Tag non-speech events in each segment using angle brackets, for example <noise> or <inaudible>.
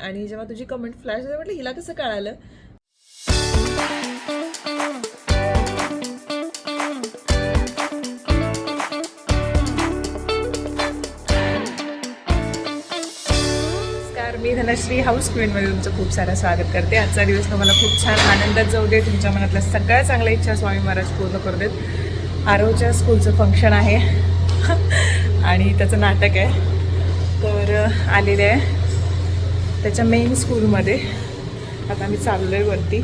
आणि जेव्हा तुझी कमेंट फ्लॅश झाली म्हटलं हिला कसं कळालं? नमस्कार मी धनश्री हाऊस क्वीनमध्ये तुमचं खूप सारं स्वागत करते. आजचा दिवस तुम्हाला खूप छान आनंदात जाऊ दे. तुमच्या मनातल्या सगळ्या चांगल्या इच्छा स्वामी महाराज पूर्ण करू देत. आरोच्या स्कूलचं फंक्शन आहे. <laughs> आणि त्याचं नाटक आहे. तर आलेले आहे. त्याच्या मेन स्कूलमध्ये आता मी चाललो आहे वरती.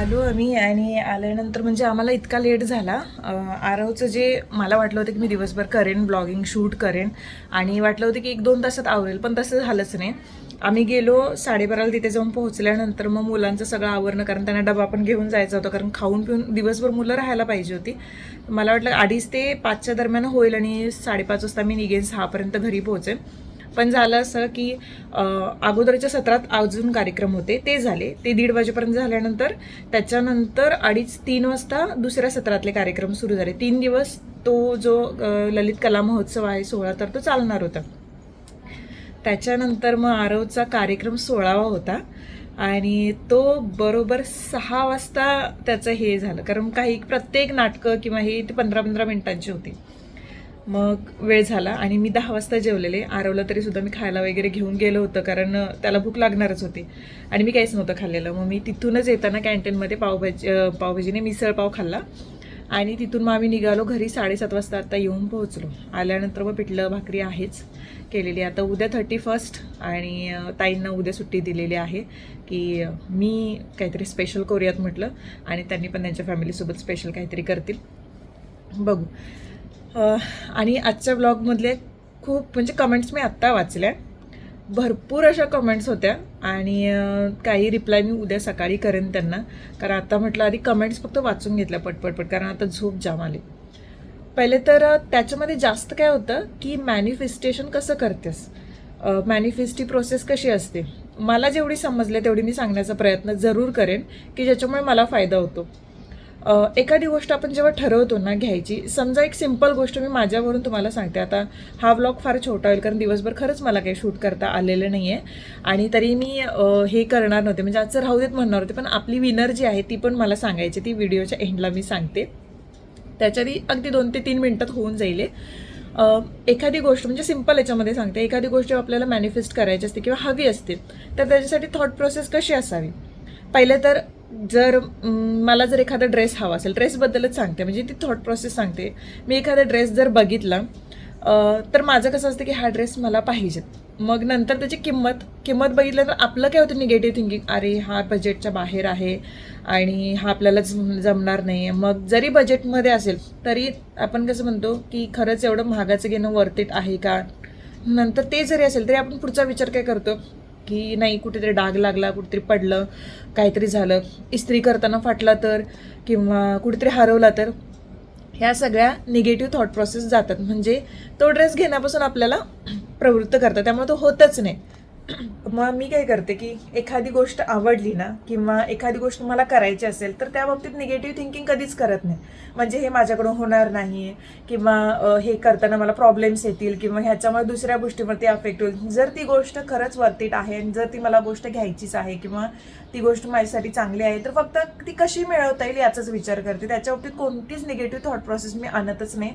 आलो आम्ही आणि आल्यानंतर म्हणजे आम्हाला इतका लेट झाला. आरवचं जे मला वाटलं होतं की मी दिवसभर करेन ब्लॉगिंग शूट करेन आणि वाटलं होतं की एक दोन तासात आवरेल पण तसं झालंच नाही. आम्ही गेलो साडेबाराला तिथे जाऊन पोहोचल्यानंतर मग मुलांचं सगळं आवरणं कारण त्यांना डबा पण घेऊन जायचा होता कारण खाऊन पिऊन दिवसभर मुलं राहायला पाहिजे होती. मला वाटलं अडीच ते पाचच्या दरम्यान होईल आणि साडेपाच वाजता मी निघेन सहापर्यंत घरी पोहोचेन. पण झालं असं की अगोदरच्या सत्रात अजून कार्यक्रम होते. ते झाले. ते दीड वाजेपर्यंत झाल्यानंतर त्याच्यानंतर अडीच तीन वाजता दुसऱ्या सत्रातले कार्यक्रम सुरू झाले. तीन दिवस तो जो ललित कला महोत्सव आहे सोहळा तर तो चालणार होता. त्याच्यानंतर मग आरवचा कार्यक्रम सोळावा होता आणि तो बरोबर सहा वाजता त्याचं हे झालं. कारण काही प्रत्येक नाटकं किंवा हे ते पंधरा पंधरा मिनिटांची होती. मग वेळ झाला आणि मी दहा वाजता जेवलेले. आरवला तरी सुद्धा मी खायला वगैरे घेऊन गेलो होतं कारण त्याला भूक लागणारच होती. आणि मी काहीच नव्हतं खाल्लेलं. मग मी तिथूनच येताना कॅन्टीनमध्ये पावभाजी पावभाजीने मिसळपाव खाल्ला. आणि तिथून मग आम्ही निघालो घरी साडेसात वाजता आता येऊन पोहोचलो. आल्यानंतर मग पिठलं भाकरी आहेच केलेली. आता उद्या थर्टी फर्स्ट आणि ताईंना उद्या सुट्टी दिलेली आहे की मी काहीतरी स्पेशल करूयात म्हटलं. आणि त्यांनी पण त्यांच्या फॅमिलीसोबत स्पेशल काहीतरी करतील. बघू. आणि आजच्या ब्लॉगमधले खूप म्हणजे कमेंट्स मी आत्ता वाचल्या. भरपूर अशा कमेंट्स होत्या. आणि काही रिप्लाय मी उद्या सकाळी करेन त्यांना. कारण आता म्हटलं आधी कमेंट्स फक्त वाचून घेतल्या पटपटपट कारण आता झोप जाम आली. पहिले तर त्याच्यामध्ये जास्त काय होतं की मॅनिफेस्टेशन कसं करतेस? मॅनिफेस्टी प्रोसेस कशी असते? मला जेवढी समजले तेवढी मी सांगण्याचा प्रयत्न जरूर करेन की ज्याच्यामुळे मला फायदा होतो. एखादी गोष्ट आपण जेव्हा ठरवतो ना घ्यायची समजा एक सिंपल गोष्ट मी माझ्यावरून तुम्हाला सांगते. आता हा व्लॉग फार छोटा होईल कारण दिवसभर खरंच मला काही शूट करता आलेलं नाही आहे आणि तरी मी हे करणार नव्हते. म्हणजे आजचं राहू देत म्हणणार होते पण आपली विनर जी आहे ती पण मला सांगायची. ती व्हिडिओच्या एंडला मी सांगते. त्याच्याआधी अगदी दोन ते तीन मिनटात होऊन जाईल एखादी गोष्ट म्हणजे सिंपल याच्यामध्ये सांगते. एखादी गोष्ट आपल्याला मॅनिफेस्ट करायची असते किंवा हवी असते तर त्याच्यासाठी थॉट प्रोसेस कशी असावी? पहिले तर जर मला जर एखादा ड्रेस हवा असेल ड्रेसबद्दलच सांगते. म्हणजे ती थॉट प्रोसेस सांगते. मी एखादा ड्रेस जर बघितला तर माझं कसं असतं की हा ड्रेस मला पाहिजेत मग नंतर त्याची किंमत किंमत बघितलं तर आपलं काय होतं निगेटिव्ह थिंकिंग अरे हा बजेटच्या बाहेर आहे आणि हा आपल्याला जम- जमणार नाही आहे मग जरी बजेटमध्ये असेल तरी आपण कसं म्हणतो की खरंच एवढं महागाचं घेणं वर्थ इट आहे का? नंतर ते जरी असेल तरी आपण पुढचा विचार काय करतो? की नाही कुठेतरी डाग लागला कुठेतरी पडलं काहीतरी झालं. इस्त्री करताना फाटला तर किंवा कुठेतरी हरवला तर ह्या सगळ्या निगेटिव्ह थॉट प्रोसेस जातात. म्हणजे तो ड्रेस घेण्यापासून आपल्याला प्रवृत्त करतात. त्यामुळे तो होतच नाही. मग मी काय करते की एखादी गोष्ट आवडली ना किंवा एखादी गोष्ट मला करायची असेल तर त्या बाबतीत निगेटिव्ह थिंकिंग कधीच करत नाही. म्हणजे हे माझ्याकडून होणार नाही किंवा हे करताना मला प्रॉब्लेम्स येतील किंवा ह्याच्यामुळे दुसऱ्या गोष्टीवरती अफेक्ट होईल. जर ती गोष्ट खरंच वर्थिट आहे आणि जर ती मला गोष्ट घ्यायचीच आहे किंवा ती गोष्ट माझ्यासाठी चांगली आहे तर फक्त ती कशी मिळवता येईल याचाच विचार करते. त्याच्या बाबतीत कोणतीच निगेटिव्ह थॉट प्रोसेस मी आणतच नाही.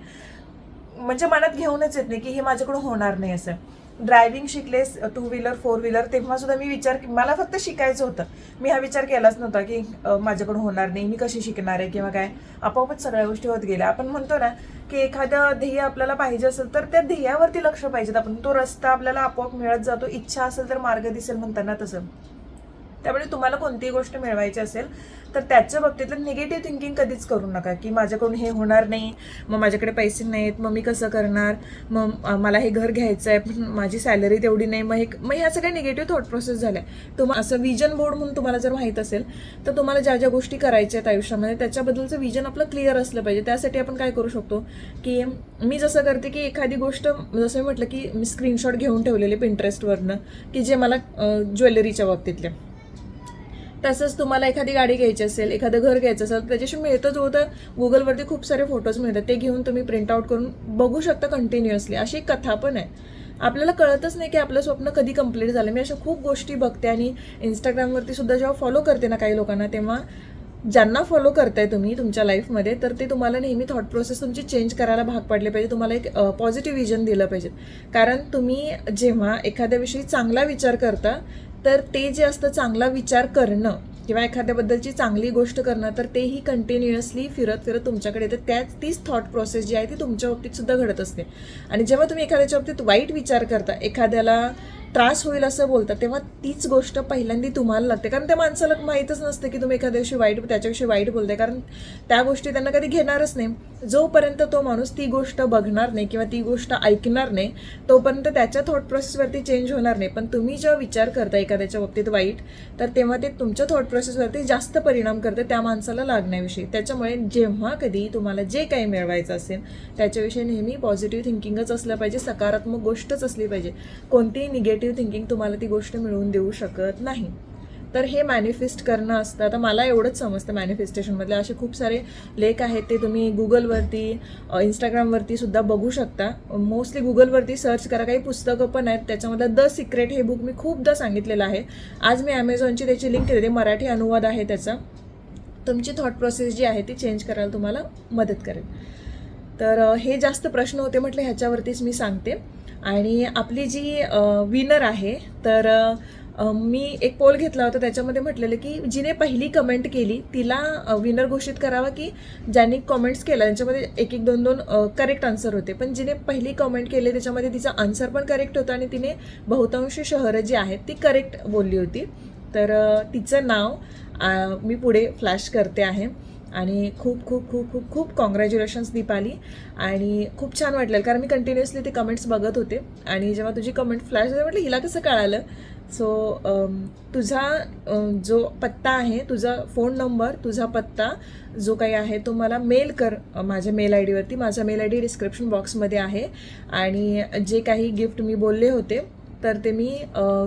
म्हणजे मनात घेऊनच येत नाही की हे माझ्याकडून होणार नाही असं. ड्रायव्हिंग शिकलेस टू व्हीलर फोर व्हीलर तेव्हा सुद्धा मी विचार मला फक्त शिकायचं होतं. मी हा विचार केलाच नव्हता की माझ्याकडून होणार नाही मी कशी शिकणार आहे किंवा काय. आपोआपच सगळ्या गोष्टी होत गेल्या. आपण म्हणतो ना की एखादं ध्येय आपल्याला पाहिजे असेल तर त्या ध्येयावरती लक्ष पाहिजेत आपण. तो रस्ता आपल्याला आपोआप मिळत जातो. इच्छा असेल तर मार्ग दिसेल म्हणताना तसं. त्यामुळे तुम्हाला कोणतीही गोष्ट मिळवायची असेल तर त्याच्या बाबतीतलं निगेटिव्ह थिंकिंग कधीच करू नका की माझ्याकडून हे होणार नाही मग माझ्याकडे पैसे नाहीत मग मी कसं करणार मग मला हे घर घ्यायचं आहे पण माझी सॅलरी तेवढी नाही मग हे मग ह्या सगळ्या निगेटिव्ह थॉट प्रोसेस झाल्या. तुम्हाला असं विजन बोर्ड म्हणून तुम्हाला जर माहीत असेल तर तुम्हाला ज्या ज्या गोष्टी करायच्या आहेत आयुष्यामध्ये त्याच्याबद्दलचं विजन आपलं क्लिअर असलं पाहिजे. त्यासाठी आपण काय करू शकतो की मी जसं करते की एखादी गोष्ट जसं मी म्हटलं की मी स्क्रीनशॉट घेऊन ठेवलेले पिंटरेस्टवरनं की जे मला ज्वेलरीच्या बाबतीतल्या तसंच तुम्हाला एखादी गाडी घ्यायची असेल एखादं घर घ्यायचं असेल त्याच्याशी मिळतं होतं गुगलवरती खूप सारे फोटोज मिळतात. ते घेऊन तुम्ही प्रिंट आउट करून बघू शकता कंटिन्युअसली अशी एक कथा पण आहे. आपल्याला कळतच नाही की आपलं स्वप्न कधी कंप्लीट झालं. मी अशा खूप गोष्टी बघते आणि इंस्टाग्रामवरती सुद्धा जेव्हा फॉलो करते ना काही लोकांना तेव्हा ज्यांना फॉलो करताय तुम्ही तुमच्या लाईफमध्ये तर ते तुम्हाला नेहमी थॉट प्रोसेस तुमची चेंज करायला भाग पाडले पाहिजे. तुम्हाला एक पॉझिटिव्ह विजन दिलं पाहिजे. कारण तुम्ही जेव्हा एखाद्याविषयी चांगला विचार करता तर ते जे असतं चांगला विचार करणं किंवा एखाद्याबद्दलची चांगली गोष्ट करणं तर तेही कंटिन्युअसली फिरत फिरत तुमच्याकडे येतं. त्याच तीच थॉट प्रोसेस जी आहे ती तुमच्या बाबतीत सुद्धा घडत असते. आणि जेव्हा तुम्ही एखाद्याच्या बाबतीत वाईट विचार करता एखाद्याला त्रास होईल असं बोलतात तेव्हा तीच गोष्ट पहिल्यांदा तुम्हाला लागते. कारण त्या माणसाला माहीतच नसतं की तुम्ही एखाद्या दिवशी वाईट त्याच्याविषयी वाईट बोलते कारण त्या गोष्टी त्यांना कधी घेणारच नाही. जोपर्यंत तो माणूस ती गोष्ट बघणार नाही किंवा ती गोष्ट ऐकणार नाही तोपर्यंत त्याच्या थॉट प्रोसेसवरती चेंज होणार नाही. पण तुम्ही जेव्हा विचार करता एखाद्याच्या बाबतीत वाईट तर तेव्हा ते तुमच्या थॉट प्रोसेसवरती जास्त परिणाम करते त्या माणसाला लागण्याविषयी. त्याच्यामुळे जेव्हा कधी तुम्हाला जे काही मिळवायचं असेल त्याच्याविषयी नेहमी पॉझिटिव्ह थिंकिंगच असलं पाहिजे सकारात्मक गोष्टच असली पाहिजे. कोणतीही निगेटिव्ह थिंकिंग तुम्हाला ती गोष्ट मिळवून देऊ शकत नाही. तर हे मॅनिफेस्ट करणं असतं. आता मला एवढंच समजतं मॅनिफेस्टेशनमधले असे खूप सारे लेख आहेत ते तुम्ही गुगलवरती इंस्टाग्रामवरती सुद्धा बघू शकता. मोस्टली गुगलवरती सर्च करा. काही पुस्तकं पण आहेत. त्याच्यामधलं द सिक्रेट हे बुक मी खूपदा सांगितलेलं आहे. आज मी ॲमेझॉनची त्याची लिंक देते मराठी अनुवाद आहे त्याचा. तुमची थॉट प्रोसेस जी आहे ती चेंज करायला तुम्हाला मदत करेल. तर हे जास्त प्रश्न होते म्हटलं ह्याच्यावरतीच मी सांगते. आणि आपली जी विनर आहे तर मी एक पोल घेतला होता त्याच्यामध्ये म्हटलेलं की जिने पहिली कमेंट केली तिला विनर घोषित करावा की ज्यांनी कमेंट्स केला त्यांच्यामध्ये एक एक दोन दोन करेक्ट आन्सर होते. पण जिने पहिली कमेंट केली त्याच्यामध्ये तिचा आन्सर पण करेक्ट होता आणि तिने बहुतांश शहरं जी आहेत ती करेक्ट बोलली होती. तर तिचं नाव मी पुढे फ्लॅश करते आहे. आणि खूप खूप खूप खूप खूप कॉंग्रॅच्युलेशन्स दीपाली. आणि खूप छान वाटलं कारण मी कंटिन्युअसली ते कमेंट्स बघत होते. आणि जेव्हा तुझी कमेंट फ्लॅश झाली म्हटलं हिला कसं कळालं? सो um, तुझा um, जो पत्ता आहे तुझा फोन नंबर तुझा पत्ता जो काही आहे तो मला मेल कर माझ्या मेल आय डीवरती माझा मेल आय डी डिस्क्रिप्शन बॉक्समध्ये आहे. आणि जे काही गिफ्ट मी बोलले होते तर ते मी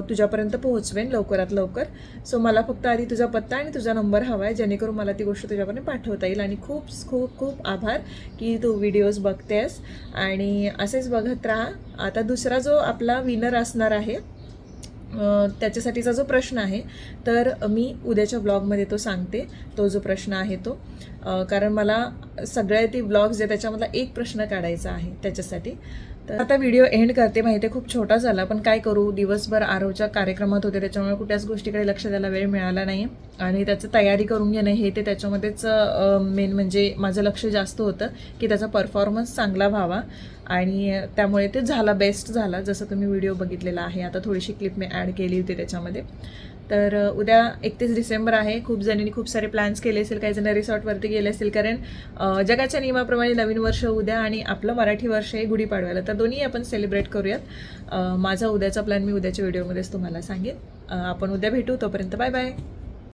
तुझ्यापर्यंत पोहोचवेन लवकरात लवकर. सो मला फक्त आधी तुझा पत्ता आणि तुझा नंबर हवा आहे जेणेकरून मला ती गोष्ट तुझ्यापर्यंत पाठवता येईल. आणि खूप खूप खूप आभार की तू व्हिडिओज बघतेस. आणि असेच बघत राहा. आता दुसरा जो आपला विनर असणार आहे त्याच्यासाठीचा जो प्रश्न आहे तर मी उद्याच्या ब्लॉगमध्ये तो सांगते. तो जो प्रश्न आहे तो. कारण मला सगळ्या ती ब्लॉग्स जे त्याच्यामधला एक प्रश्न काढायचा आहे त्याच्यासाठी. तर आता व्हिडिओ एंड करते. माहिती आहे खूप छोटा झाला. पण काय करू? दिवसभर आरोच्या कार्यक्रमात होते. त्याच्यामुळे कुठल्याच गोष्टीकडे लक्ष द्यायला वेळ मिळाला नाही. आणि त्याचं तयारी करून घेणं हे ते त्याच्यामध्येच मेन म्हणजे माझं लक्ष जास्त होतं की त्याचा परफॉर्मन्स चांगला व्हावा. आणि त्यामुळे ते झाला बेस्ट झाला. जसं तुम्ही व्हिडिओ बघितलेला आहे. आता थोडीशी क्लिप मी ॲड केली होती त्याच्यामध्ये. तर उद्या एकतीस डिसेंबर आहे. खूप जणींनी खूप सारे प्लॅन्स केले असेल काही जण रिसॉर्टवरती गेले असतील कारण जगाच्या नियमाप्रमाणे नवीन वर्ष उद्या आणि आपलं मराठी वर्ष हे गुढीपाडव्याला. तर दोन्ही आपण सेलिब्रेट करूयात. माझा उद्याचा प्लॅन मी उद्याच्या व्हिडिओमध्येच तुम्हाला सांगेन. आपण उद्या भेटू. तोपर्यंत बाय बाय